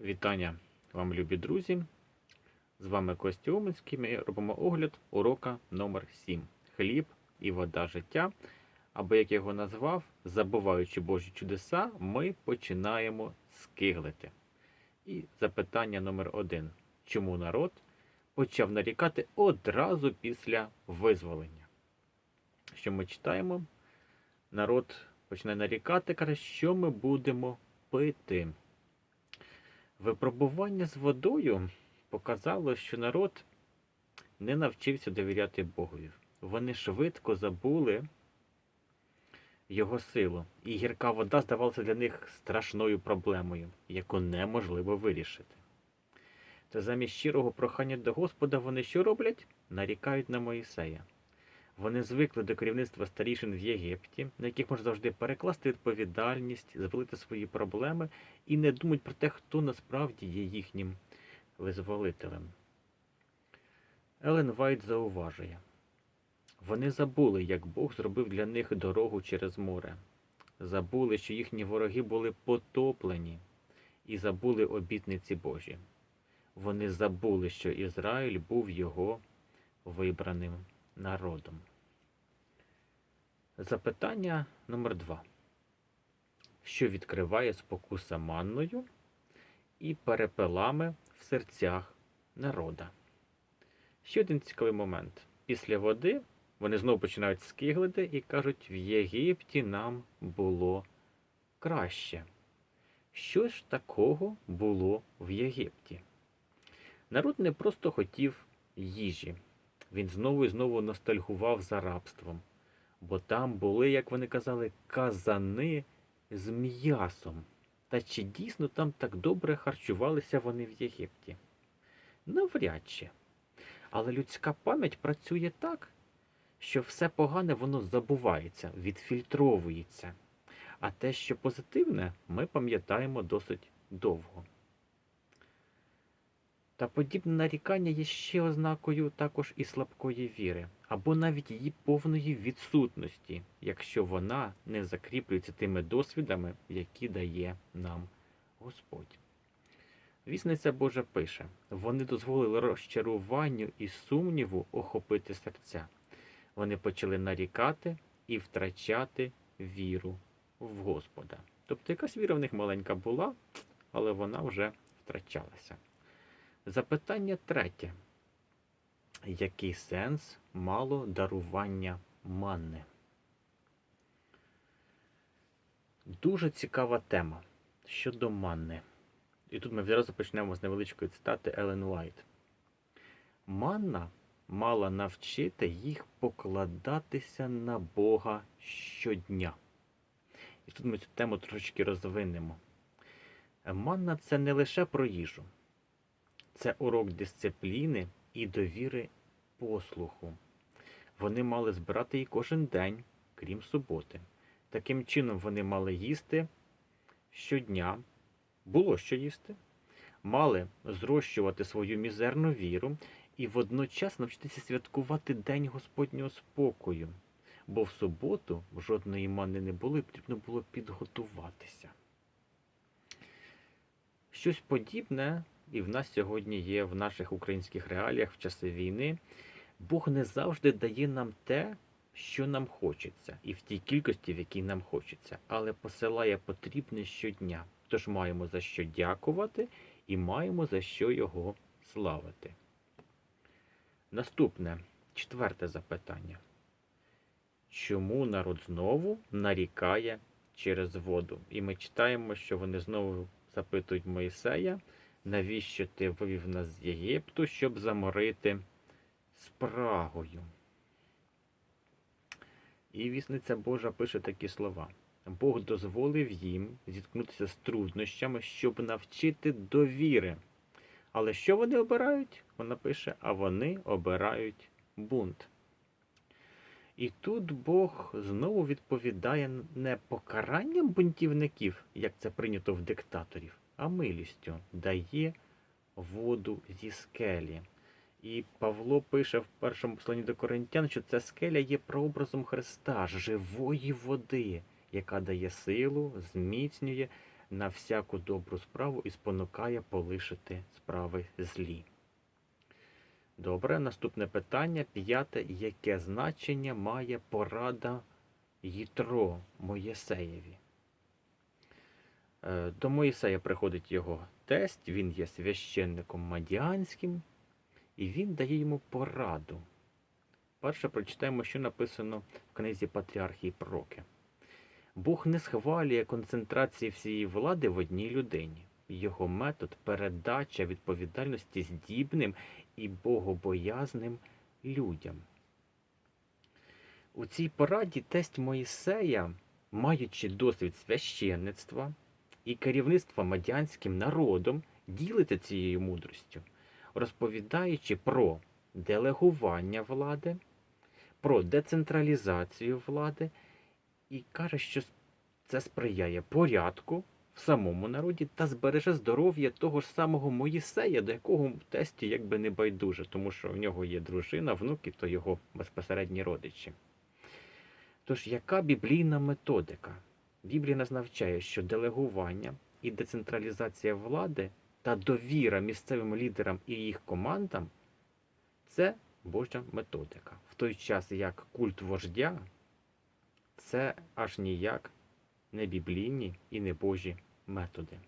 Вітання вам, любі друзі! З вами Костя Уманський. Ми робимо огляд урока номер 7 Хліб і вода життя. Або, як я його назвав, забуваючи Божі чудеса, ми починаємо скиглити. І запитання номер один: Чому народ почав нарікати одразу після визволення? Що ми читаємо? Народ починає нарікати, каже, що ми будемо пити. Випробування з водою показало, що народ не навчився довіряти Богові. Вони швидко забули його силу, і гірка вода здавалася для них страшною проблемою, яку неможливо вирішити. Та замість щирого прохання до Господа вони що роблять? Нарікають на Моїсея. Вони звикли до керівництва старішин в Єгипті, на яких можна завжди перекласти відповідальність, звалити свої проблеми і не думають про те, хто насправді є їхнім визволителем. Елен Вайт зауважує, вони забули, як Бог зробив для них дорогу через море, забули, що їхні вороги були потоплені, і забули обітниці Божі. Вони забули, що Ізраїль був його вибраним народом. Запитання номер два. Що відкриває спокуса манною і перепелами в серцях народа? Ще один цікавий момент. Після води вони знову починають скиглити і кажуть, в Єгипті нам було краще. Що ж такого було в Єгипті? Народ не просто хотів їжі. Він знову і знову ностальгував за рабством, бо там були, як вони казали, казани з м'ясом. Та чи дійсно там так добре харчувалися вони в Єгипті? Навряд чи. Але людська пам'ять працює так, що все погане воно забувається, відфільтровується. А те, що позитивне, ми пам'ятаємо досить довго. Та подібне нарікання є ще ознакою також і слабкої віри, або навіть її повної відсутності, якщо вона не закріплюється тими досвідами, які дає нам Господь. Вісниця Божа пише: вони дозволили розчаруванню і сумніву охопити серця. Вони почали нарікати і втрачати віру в Господа. Тобто якась віра в них маленька була, але вона вже втрачалася. Запитання третє. Який сенс мало дарування манни? Дуже цікава тема щодо манни. І тут ми відразу почнемо з невеличкої цитати Елен Уайт. Манна мала навчити їх покладатися на Бога щодня. І тут ми цю тему трошечки розвинемо. Манна це не лише про їжу. Це урок дисципліни і довіри послуху. Вони мали збирати її кожен день, крім суботи. Таким чином, вони мали їсти щодня, було що їсти, мали зрощувати свою мізерну віру і водночас навчитися святкувати День Господнього спокою. Бо в суботу жодної мани не було і потрібно було підготуватися. Щось подібне і в нас сьогодні є в наших українських реаліях в часи війни. Бог не завжди дає нам те, що нам хочеться, і в тій кількості, в якій нам хочеться, але посилає потрібне щодня. Тож маємо за що дякувати і маємо за що його славити. Наступне четверте запитання. Чому народ знову нарікає через воду? І ми читаємо, що вони знову запитують Моїсея навіщо ти вивів нас з Єгипту, щоб заморити спрагою. І вісниця Божа пише такі слова. Бог дозволив їм зіткнутися з труднощами, щоб навчити довіри. Але що вони обирають? Вона пише, а вони обирають бунт. І тут Бог знову відповідає не покаранням бунтівників, як це прийнято в диктаторів, а милістю дає воду зі скелі. І Павло пише в першому посланні до Коринтян, що ця скеля є прообразом Христа, живої води, яка дає силу, зміцнює, на всяку добру справу і спонукає полишити справи злі. Добре, наступне питання. П'яте. Яке значення має порада Єтро Моєсеєві? Е, До Моїсея приходить його тесть, він є священником мадіанським, і він дає йому пораду. Перше прочитаємо, що написано в книзі Патріархії Проки. Бог не схвалює концентрації всієї влади в одній людині. Його метод передача відповідальності здібним і богобоязним людям. У цій пораді тесть Моїсея, маючи досвід священництва і керівництва мадянським народом, ділиться цією мудростю, розповідаючи про делегування влади, про децентралізацію влади і каже, що це сприяє порядку в самому народі та збереже здоров'я того ж самого Моїсея, до якого тесті якби не байдуже, тому що в нього є дружина, внуки, то його безпосередні родичі. Тож, яка біблійна методика? Біблія нас навчає, що делегування і децентралізація влади та довіра місцевим лідерам і їх командам це Божа методика. В той час як культ вождя це аж ніяк не біблійні і не Божі методи.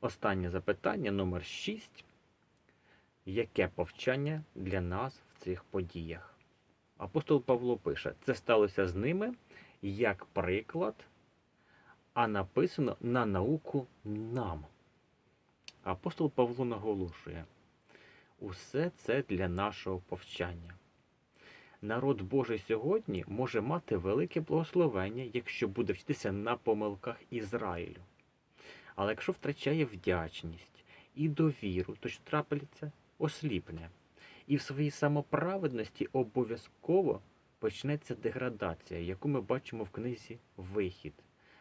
Останнє запитання номер 6. Яке повчання для нас в цих подіях? Апостол Павло пише: це сталося з ними як приклад, а написано на науку нам. Апостол Павло наголошує: усе це для нашого повчання. Народ Божий сьогодні може мати велике благословення, якщо буде вчитися на помилках Ізраїлю. Але якщо втрачає вдячність і довіру, то що трапиться осліпне. І в своїй самоправедності обов'язково почнеться деградація, яку ми бачимо в книзі Вихід,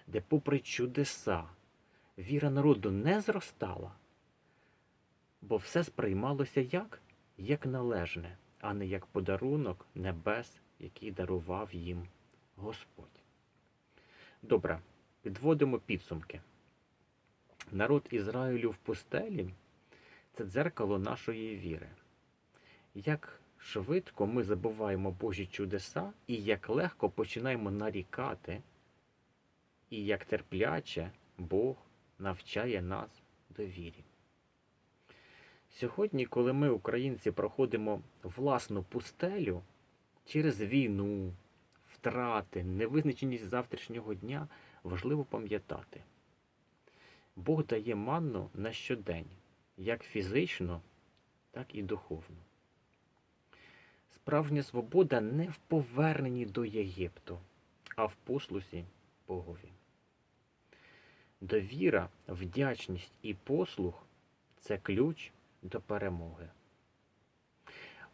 де, попри чудеса, віра народу не зростала, бо все сприймалося як? Як належне, а не як подарунок небес, який дарував їм Господь. Добре, підводимо підсумки. Народ Ізраїлю в пустелі це дзеркало нашої віри. Як швидко ми забуваємо Божі чудеса, і як легко починаємо нарікати, і як терпляче Бог навчає нас довірі. Сьогодні, коли ми, українці, проходимо власну пустелю через війну, втрати, невизначеність завтрашнього дня, важливо пам'ятати. Бог дає манну на щодень, як фізично, так і духовно. Справжня свобода не в поверненні до Єгипту, а в послусі Богові. Довіра, вдячність і послух це ключ до перемоги.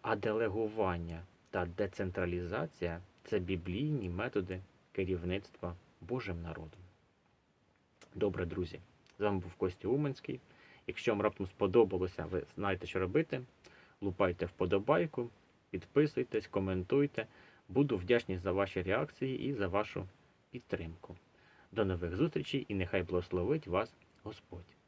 А делегування та децентралізація це біблійні методи керівництва Божим народом. Добре, друзі! З вами був Костя Уманський. Якщо вам раптом сподобалося, ви знаєте, що робити. Лупайте вподобайку, підписуйтесь, коментуйте. Буду вдячний за ваші реакції і за вашу підтримку. До нових зустрічей і нехай благословить вас Господь.